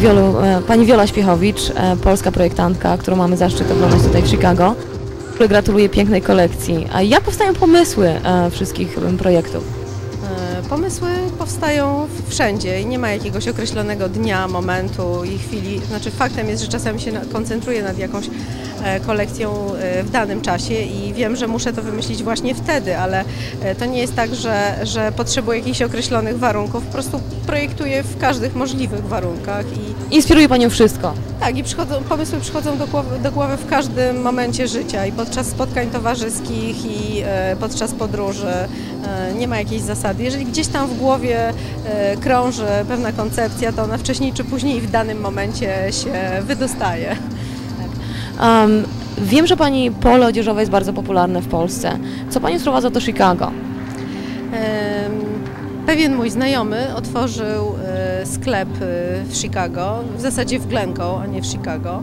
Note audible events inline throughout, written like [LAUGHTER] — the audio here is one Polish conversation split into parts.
Wiolu, e, pani Wiola Śpiechowicz, e, polska projektantka, którą mamy zaszczyt oglądać tutaj w Chicago. Gratuluję pięknej kolekcji. A jak powstają pomysły e, wszystkich projektów? Pomysły powstają wszędzie i nie ma jakiegoś określonego dnia, momentu i chwili. Znaczy faktem jest, że czasami się koncentruję nad jakąś kolekcją w danym czasie i wiem, że muszę to wymyślić właśnie wtedy, ale to nie jest tak, że, że potrzebuję jakichś określonych warunków. Po prostu projektuję w każdych możliwych warunkach i Inspiruje panią wszystko. tak, i przychodzą, pomysły przychodzą do głowy, do głowy w każdym momencie życia i podczas spotkań towarzyskich i e, podczas podróży. E, nie ma jakiejś zasady. Jeżeli gdzieś tam w głowie e, krąży pewna koncepcja, to ona wcześniej czy później w danym momencie się wydostaje. Em, wiem, że pani polo odzieżowe jest bardzo popularne w Polsce. Co panią sprowadza do Chicago? Pewien mój znajomy otworzył e, sklep e, w Chicago, w zasadzie w Glencoe, a nie w Chicago.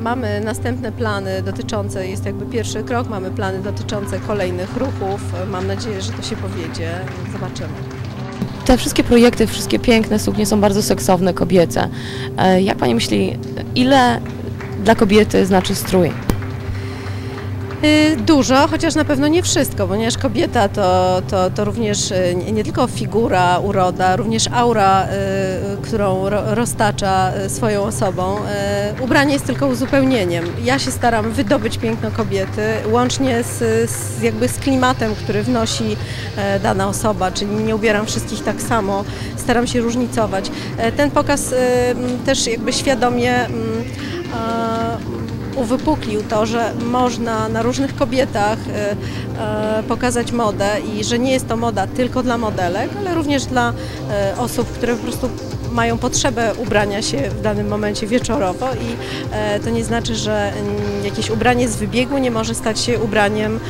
Mamy następne plany dotyczące, jest jakby pierwszy krok, mamy plany dotyczące kolejnych ruchów. Mam nadzieję, że to się powiedzie. Zobaczymy. Te wszystkie projekty, wszystkie piękne suknie są bardzo seksowne, kobiece. E, Jak pani myśli, ile dla kobiety znaczy strój? Y, Dużo, chociaż na pewno nie wszystko, ponieważ kobieta to, to, to również y, nie, tylko figura, uroda, również aura, y, którą ro, roztacza swoją osobą. Ubranie jest tylko uzupełnieniem. Ja się staram wydobyć piękno kobiety, łącznie z, z, jakby z klimatem, który wnosi dana osoba, czyli nie ubieram wszystkich tak samo, staram się różnicować. Ten pokaz też jakby świadomie mm, uwypuklił to, że można na różnych kobietach e, e, pokazać modę i że nie jest to moda tylko dla modelek, ale również dla e, osób, które po prostu mają potrzebę ubrania się w danym momencie wieczorowo i to nie znaczy, że mm, jakieś ubranie z wybiegu nie może stać się ubraniem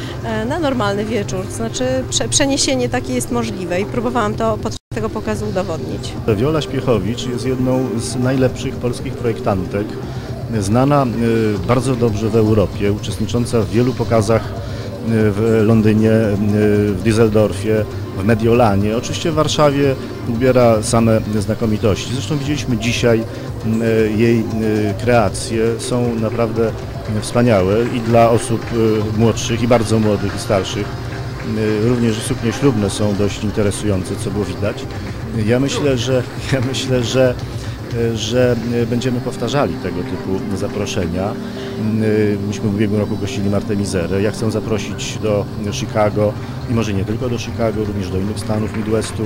na normalny wieczór. To znaczy prze, przeniesienie takie jest możliwe i próbowałam to podczas tego pokazu udowodnić. Wiola Śpiechowicz jest jedną z najlepszych polskich projektantek, znana y, bardzo dobrze w Europie, uczestnicząca w wielu pokazach y, w Londynie, y, w Düsseldorfie, w Mediolanie. Oczywiście w Warszawie ubiera same znakomitości. Zresztą widzieliśmy dzisiaj jej kreacje, są naprawdę wspaniałe i dla osób młodszych i bardzo młodych i starszych. Również suknie ślubne są dość interesujące, co było widać. Ja myślę, że, ja myślę, że, że y, będziemy powtarzali tego typu zaproszenia. Y, Myśmy w ubiegłym roku gościli Martę Mizerę. Ja chcę zaprosić do Chicago i może nie tylko do Chicago, również do innych stanów Midwestu,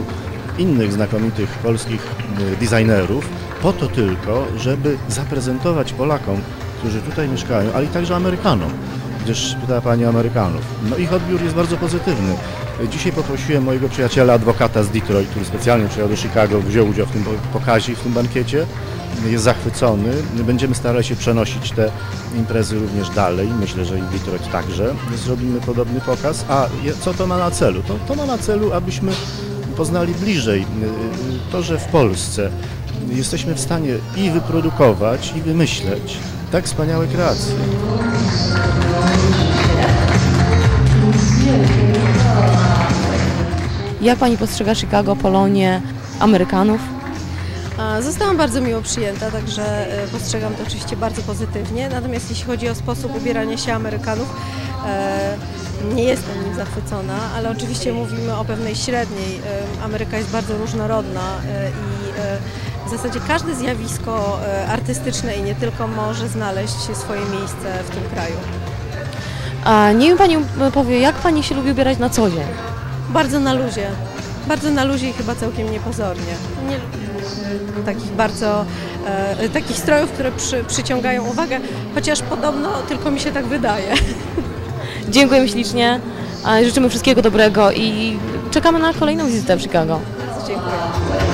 innych znakomitych polskich y, designerów, po to tylko, żeby zaprezentować Polakom, którzy tutaj mieszkają, ale i także Amerykanom gdyż pytała Pani Amerykanów. No ich odbiór jest bardzo pozytywny. Dzisiaj poprosiłem mojego przyjaciela, adwokata z Detroit, który specjalnie przyjechał do Chicago, wziął udział w tym pokazie w tym bankiecie. Jest zachwycony. Będziemy starali się przenosić te imprezy również dalej. Myślę, że i Detroit także zrobimy podobny pokaz. A co to ma na celu? To, to ma na celu, abyśmy poznali bliżej y, to, że w Polsce jesteśmy w stanie i wyprodukować, i wymyśleć tak wspaniałe kreacje. Jak pani postrzega Chicago, Polonię, Amerykanów? Zostałam bardzo miło przyjęta, także e, postrzegam to oczywiście bardzo pozytywnie. Natomiast jeśli chodzi o sposób ubierania się Amerykanów, e, nie jestem nim zachwycona, ale oczywiście mówimy o pewnej średniej. E, Ameryka jest bardzo różnorodna i w zasadzie każde zjawisko artystyczne i nie tylko może znaleźć swoje miejsce w tym kraju. A niech mi pani powie, jak pani się lubi ubierać na co dzień? Bardzo na luzie. Bardzo na luzie i chyba całkiem niepozornie. Nie lubię takich bardzo, e, takich strojów, które przy, przyciągają uwagę, chociaż podobno tylko mi się tak wydaje. [LAUGHS] Dziękujemy ślicznie, życzymy wszystkiego dobrego i czekamy na kolejną wizytę w Chicago. Bardzo dziękuję.